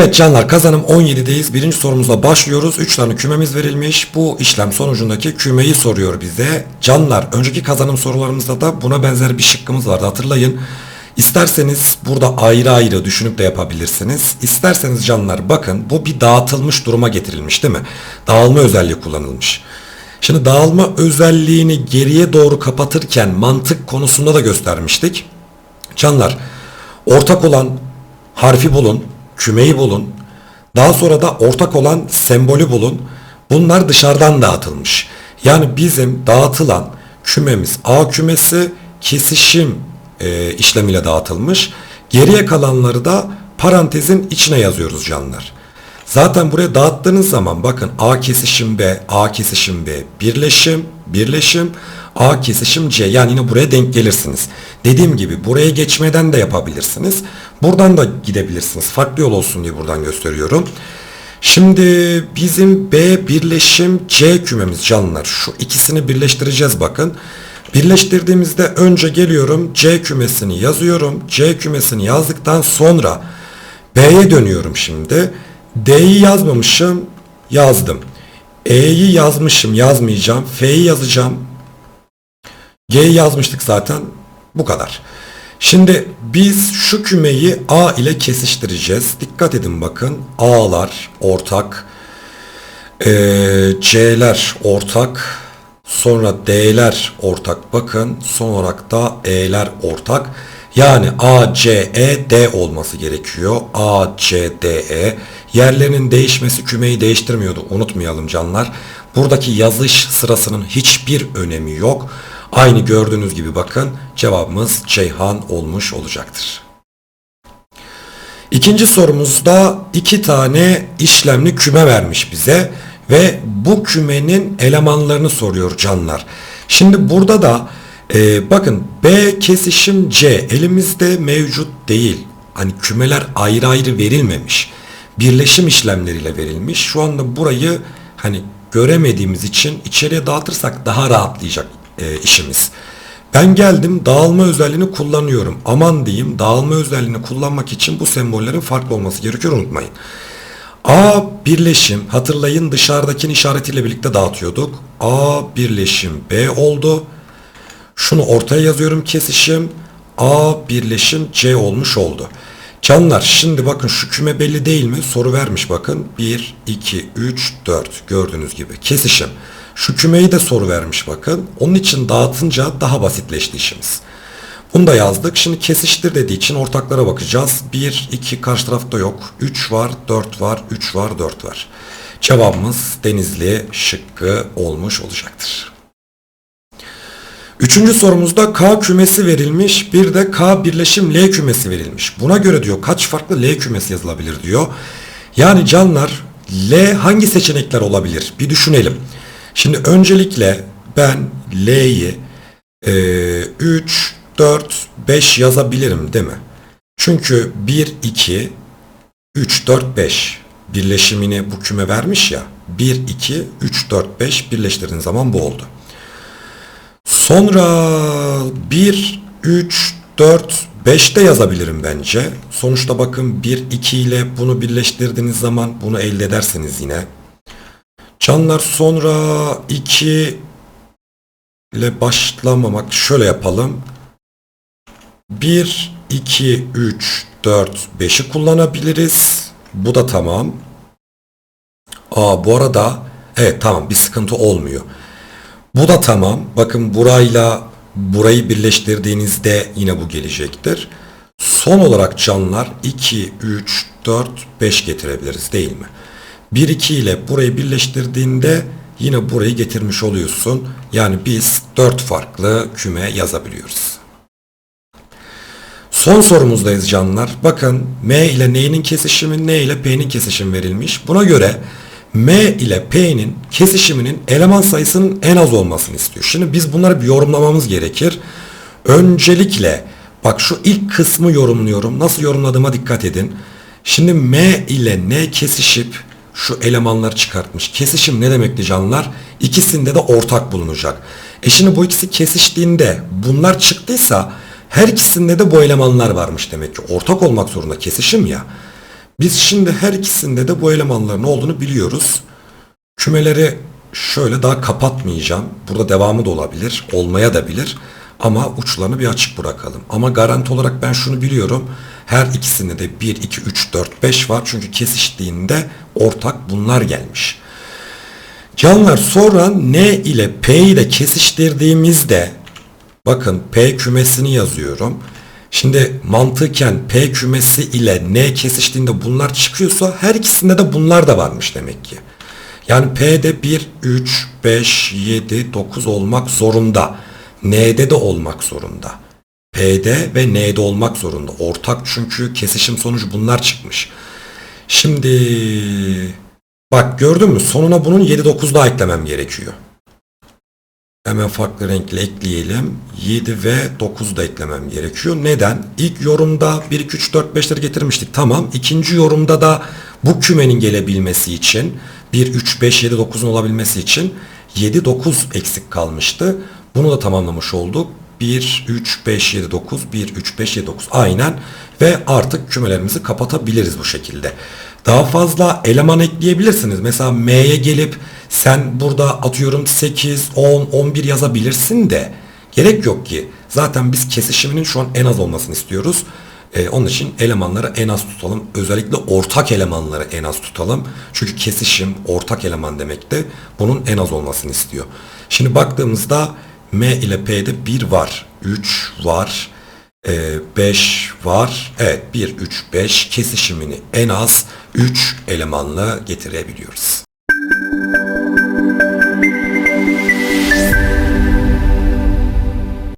Evet canlar kazanım 17'deyiz. Birinci sorumuzla başlıyoruz. 3 tane kümemiz verilmiş. Bu işlem sonucundaki kümeyi soruyor bize. Canlar önceki kazanım sorularımızda da buna benzer bir şıkkımız vardı hatırlayın. İsterseniz burada ayrı ayrı düşünüp de yapabilirsiniz. İsterseniz canlar bakın bu bir dağıtılmış duruma getirilmiş değil mi? Dağılma özelliği kullanılmış. Şimdi dağılma özelliğini geriye doğru kapatırken mantık konusunda da göstermiştik. Canlar ortak olan harfi bulun, kümeyi bulun. Daha sonra da ortak olan sembolü bulun. Bunlar dışarıdan dağıtılmış. Yani bizim dağıtılan kümemiz A kümesi kesişim e, işlemiyle dağıtılmış. Geriye kalanları da parantezin içine yazıyoruz canlar. Zaten buraya dağıttığınız zaman bakın A kesişim B, A kesişim B, birleşim, birleşim, A kesişim C. Yani yine buraya denk gelirsiniz. Dediğim gibi buraya geçmeden de yapabilirsiniz. Buradan da gidebilirsiniz. Farklı yol olsun diye buradan gösteriyorum. Şimdi bizim B birleşim C kümemiz canlılar. Şu ikisini birleştireceğiz bakın. Birleştirdiğimizde önce geliyorum C kümesini yazıyorum. C kümesini yazdıktan sonra B'ye dönüyorum şimdi. D'yi yazmamışım, yazdım. E'yi yazmışım, yazmayacağım. F'yi yazacağım. G'yi yazmıştık zaten. Bu kadar. Şimdi biz şu kümeyi A ile kesiştireceğiz. Dikkat edin bakın. A'lar ortak. Ee, C'ler ortak. Sonra D'ler ortak. Bakın son olarak da E'ler ortak. Yani A, C, E, D olması gerekiyor. A, C, D, E. Yerlerinin değişmesi kümeyi değiştirmiyordu. Unutmayalım canlar. Buradaki yazış sırasının hiçbir önemi yok. Aynı gördüğünüz gibi bakın cevabımız Ceyhan olmuş olacaktır. İkinci sorumuzda iki tane işlemli küme vermiş bize ve bu kümenin elemanlarını soruyor canlar. Şimdi burada da e, bakın B kesişim C elimizde mevcut değil. Hani kümeler ayrı ayrı verilmemiş. Birleşim işlemleriyle verilmiş. Şu anda burayı hani göremediğimiz için içeriye dağıtırsak daha rahatlayacak e, işimiz. Ben geldim dağılma özelliğini kullanıyorum. Aman diyeyim dağılma özelliğini kullanmak için bu sembollerin farklı olması gerekiyor unutmayın. A birleşim hatırlayın dışarıdakinin işaretiyle birlikte dağıtıyorduk. A birleşim B oldu. Şunu ortaya yazıyorum kesişim. A birleşim C olmuş oldu. Canlar şimdi bakın şu küme belli değil mi? Soru vermiş bakın. 1, 2, 3, 4 gördüğünüz gibi kesişim. Şu kümeyi de soru vermiş bakın. Onun için dağıtınca daha basitleşti işimiz. Bunu da yazdık. Şimdi kesiştir dediği için ortaklara bakacağız. 1, 2 karşı tarafta yok. 3 var, 4 var, 3 var, 4 var. Cevabımız Denizli şıkkı olmuş olacaktır. Üçüncü sorumuzda K kümesi verilmiş. Bir de K birleşim L kümesi verilmiş. Buna göre diyor kaç farklı L kümesi yazılabilir diyor. Yani canlar L hangi seçenekler olabilir? Bir düşünelim. Şimdi öncelikle ben L'yi e, 3, 4, 5 yazabilirim değil mi? Çünkü 1, 2, 3, 4, 5 birleşimini bu küme vermiş ya. 1, 2, 3, 4, 5 birleştirdiğin zaman bu oldu. Sonra 1, 3, 4, 5 de yazabilirim bence. Sonuçta bakın 1, 2 ile bunu birleştirdiğiniz zaman bunu elde edersiniz yine. Canlar sonra 2 ile başlamamak şöyle yapalım. 1, 2, 3, 4, 5'i kullanabiliriz. Bu da tamam. Aa bu arada evet tamam bir sıkıntı olmuyor. Bu da tamam. Bakın burayla burayı birleştirdiğinizde yine bu gelecektir. Son olarak canlar 2, 3, 4, 5 getirebiliriz değil mi? 1, 2 ile burayı birleştirdiğinde yine burayı getirmiş oluyorsun. Yani biz 4 farklı küme yazabiliyoruz. Son sorumuzdayız canlar. Bakın M ile N'nin kesişimi, N ile P'nin kesişimi verilmiş. Buna göre M ile P'nin kesişiminin eleman sayısının en az olmasını istiyor. Şimdi biz bunları bir yorumlamamız gerekir. Öncelikle bak şu ilk kısmı yorumluyorum. Nasıl yorumladığıma dikkat edin. Şimdi M ile N kesişip şu elemanları çıkartmış. Kesişim ne demekti canlar? İkisinde de ortak bulunacak. E şimdi bu ikisi kesiştiğinde bunlar çıktıysa her ikisinde de bu elemanlar varmış demek ki. Ortak olmak zorunda kesişim ya. Biz şimdi her ikisinde de bu elemanların olduğunu biliyoruz. Kümeleri şöyle daha kapatmayacağım. Burada devamı da olabilir, olmaya da bilir. Ama uçlarını bir açık bırakalım. Ama garanti olarak ben şunu biliyorum. Her ikisinde de 1, 2, 3, 4, 5 var. Çünkü kesiştiğinde ortak bunlar gelmiş. Canlar sonra N ile P'yi de kesiştirdiğimizde bakın P kümesini yazıyorum. Şimdi mantıken P kümesi ile N kesiştiğinde bunlar çıkıyorsa her ikisinde de bunlar da varmış demek ki. Yani P'de 1, 3, 5, 7, 9 olmak zorunda. N'de de olmak zorunda. P'de ve N'de olmak zorunda. Ortak çünkü kesişim sonucu bunlar çıkmış. Şimdi bak gördün mü? Sonuna bunun 7, 9 daha eklemem gerekiyor. Hemen farklı renkle ekleyelim. 7 ve 9 da eklemem gerekiyor. Neden? İlk yorumda 1, 2, 3, 4, 5'leri getirmiştik. Tamam. İkinci yorumda da bu kümenin gelebilmesi için 1, 3, 5, 7, 9'un olabilmesi için 7, 9 eksik kalmıştı. Bunu da tamamlamış olduk. 1, 3, 5, 7, 9, 1, 3, 5, 7, 9 aynen ve artık kümelerimizi kapatabiliriz bu şekilde. Daha fazla eleman ekleyebilirsiniz. Mesela M'ye gelip sen burada atıyorum 8, 10, 11 yazabilirsin de gerek yok ki. Zaten biz kesişiminin şu an en az olmasını istiyoruz. Ee, onun için elemanları en az tutalım. Özellikle ortak elemanları en az tutalım. Çünkü kesişim ortak eleman demekti. Bunun en az olmasını istiyor. Şimdi baktığımızda M ile P'de 1 var. 3 var. 5 var. Evet 1, 3, 5 kesişimini en az 3 elemanla getirebiliyoruz.